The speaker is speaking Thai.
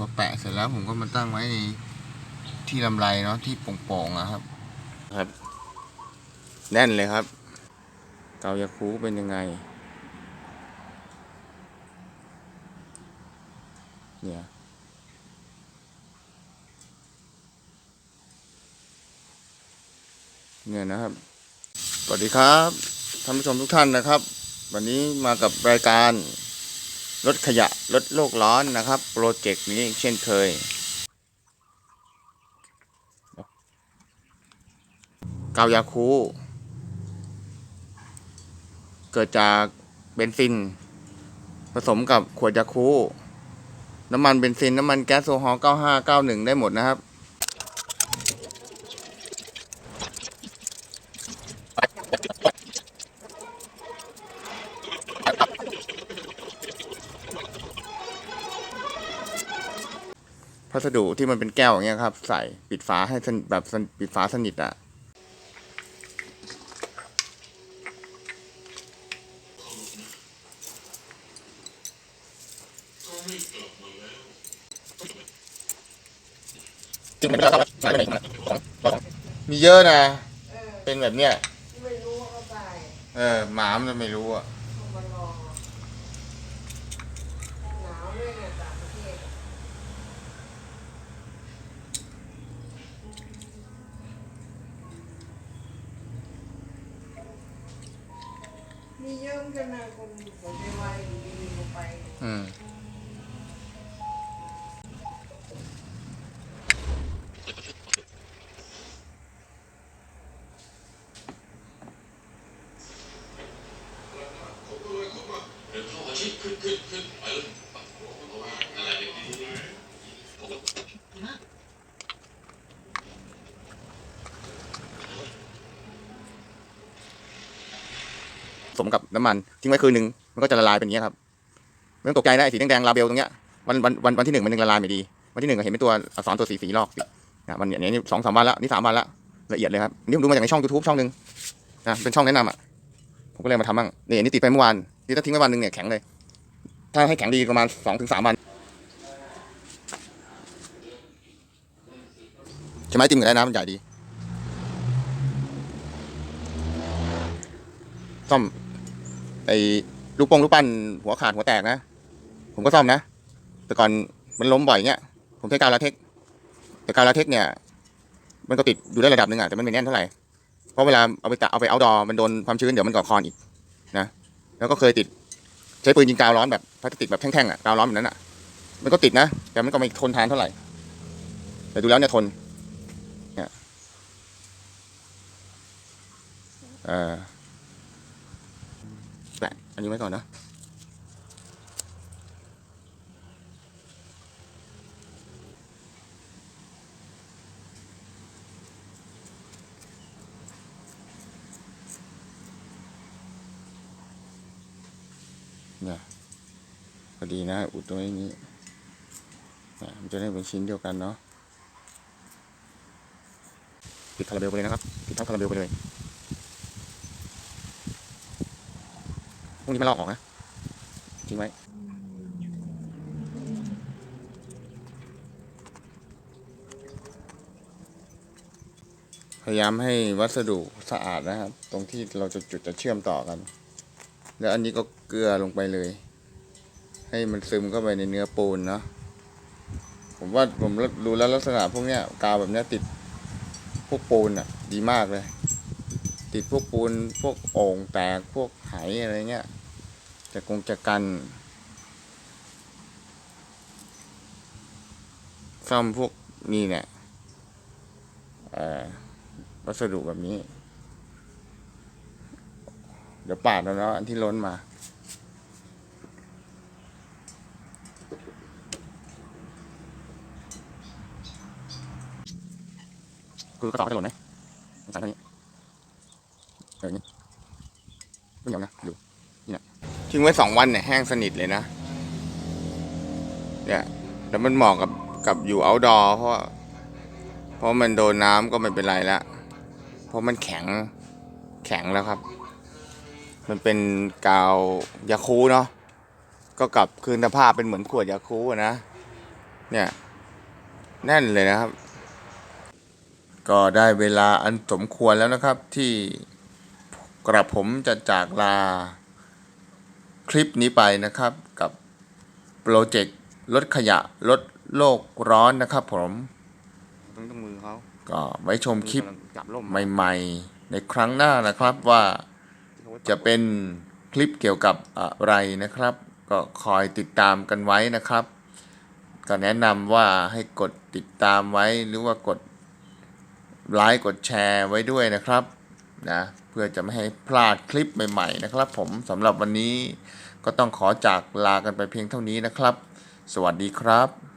พอแปะเสร็จแล้วผมก็มาตั้งไว้ในที่ลำไรเนาะที่โป่งๆนะครับ ครับ แน่นเลยครับ เกายาคูเป็นยังไงเนี่ยเนี่ยนะครับ สวัสดีครับท่านผู้ชมทุกท่านนะครับ วันนี้มากับรายการ ลดขยะลดโลกร้อนนะครับโปรเจกต์นี้เช่นเคย กาวยาคู เกิดจากเบนซิน ผสมกับขวดยาคู น้ำมันเบนซิน น้ำมันแก๊สโซฮอล์9591 ได้หมดนะครับ สดุที่มันเป็นแก้วอย่างเงี้ยครับ ใส่ปิดฝาให้สนิทแบบสนิทปิดฝาสนิทอะจริงไหมครับมีเยอะนะ เป็นแบบเนี้ย ไม่รู้ว่าเขาตายเออ หมามันจะไม่รู้อะ มีเยอะเหมือนกันนะคนคนในวัยดีๆไป อืม สมกับน้ำมันทิ้งไว้คืนหนึ่งมันก็จะละลายเป็นอย่างนี้ครับไม่ต้องตกใจนะไอ้สีแดงๆลาเบลตรงเนี้ยวันวันวันวันที่หนึ่งมันยังละลายไม่ดี วันที่หนึ่งเห็นเป็นตัวอักษรตัวสีสีลอกนะมันเนี่ยนี่สองสามวันแล้วนี่สามวันล้วละเอียดเลยครับนี่ผมดูมาจากในช่องยูทูบช่องหนึ่งนะเป็นช่องแนะนำอะผมก็เลยมาทำบ้างนี่นี่ติดไปเมื่อวานนี่ถ้าทิ้งไว้วันหนึ่งเนี่ยแข็งเลย ถ้าให้แข็งดีประมาณสองถึงสามวันใช่ไหมจิ้มกับได้น้ำมันใหญ่ดีซ่อม ไอ้ลูกโป่งลูกปั้นหัวขาดหัวแตกนะ ผมก็ซ่อมนะ แต่ก่อนมันล้มบ่อยเงี้ย ผมใช้กาวลาเทค แต่กาวลาเทคเนี่ย มันก็ติดอยู่ได้ระดับหนึ่งอะแต่มันไม่แน่นเท่าไหร่ เพราะเวลาเอาไปตะเอาไปเอาดอมันโดนความชื้นเดี๋ยวมันก่อคอนอีกนะ แล้วก็เคยติดใช้ปืนยิงกาวร้อนแบบพลาสติกแบบแท่งๆอะกาวร้อนแบบนั้นอะมันก็ติดนะ แต่มันก็ไม่ทนทานเท่าไหร่ แต่ดูแล้วเนี่ยทน เนี่ยเอ่อ นนี้ไว้ก่อนนะ เนี่ยพอดีนะ อุดตรงนี้เนี่ยมันจะได้เป็นชิ้นเดียวกันเนาะปิดคาราเบลไปเลยนะครับปิดทั้งคาราเบลไปเลย พรุ่งนี้ไม่ลอกออกนะทิ้งไว้พยายามให้วัสดุสะอาดนะครับ ตรงที่เราจะจุดจะเชื่อมต่อกัน แล้วอันนี้ก็เกลือลงไปเลย ให้มันซึมเข้าไปในเนื้อปูนเนาะผมว่าผมดูแล้วลักษณะพวกเนี้ยกาวแบบเนี้ยติดพวกปูนอะ ดีมากเลย ติดพวกปูนพวกโอ่งแตกพวกไหอะไรเงี้ย จะคงจะกันซ่อมพวกนี่เนี่ยวัสดุแบบนี้ เดี๋ยวปาดแล้วเนาะอันที่ล้นมา คือกระต่อจะหล่นไหมสารเท่านี้เออนี่ไม่ยอมนะดู ทิ้งไว้สองวันเนี่ยแห้งสนิทเลยนะ เนี่ยแล้วมันเหมาะกับกับอยู่ outdoor เพราะ เพราะมันโดนน้ำก็ไม่เป็นไรละเพราะมันแข็งแข็งแล้วครับ มันเป็นกาวยาคูเนาะก็กลับคืนสภาพเป็นเหมือนขวดยาคูนะเนี่ยแน่นเลยนะครับ ก็ได้เวลาอันสมควรแล้วนะครับที่กระผมจะจากลา คลิปนี้ไปนะครับกับโปรเจกต์ลดขยะลดโลกร้อนนะครับผมต้องต้องมือเขาก็ไว้ชมคลิปกำลังจับล่มใหม่ ๆ ในครั้งหน้านะครับว่าจะเป็นคลิปเกี่ยวกับอะไรนะครับ ก็คอยติดตามกันไว้นะครับ ก็แนะนำว่าให้กดติดตามไว้หรือว่ากดไลค์กดแชร์ไว้ด้วยนะครับนะ เพื่อจะไม่ให้พลาดคลิปใหม่ ๆ นะครับ ผมสำหรับวันนี้ก็ต้องขอจากลากันไปเพียงเท่านี้นะครับ สวัสดีครับ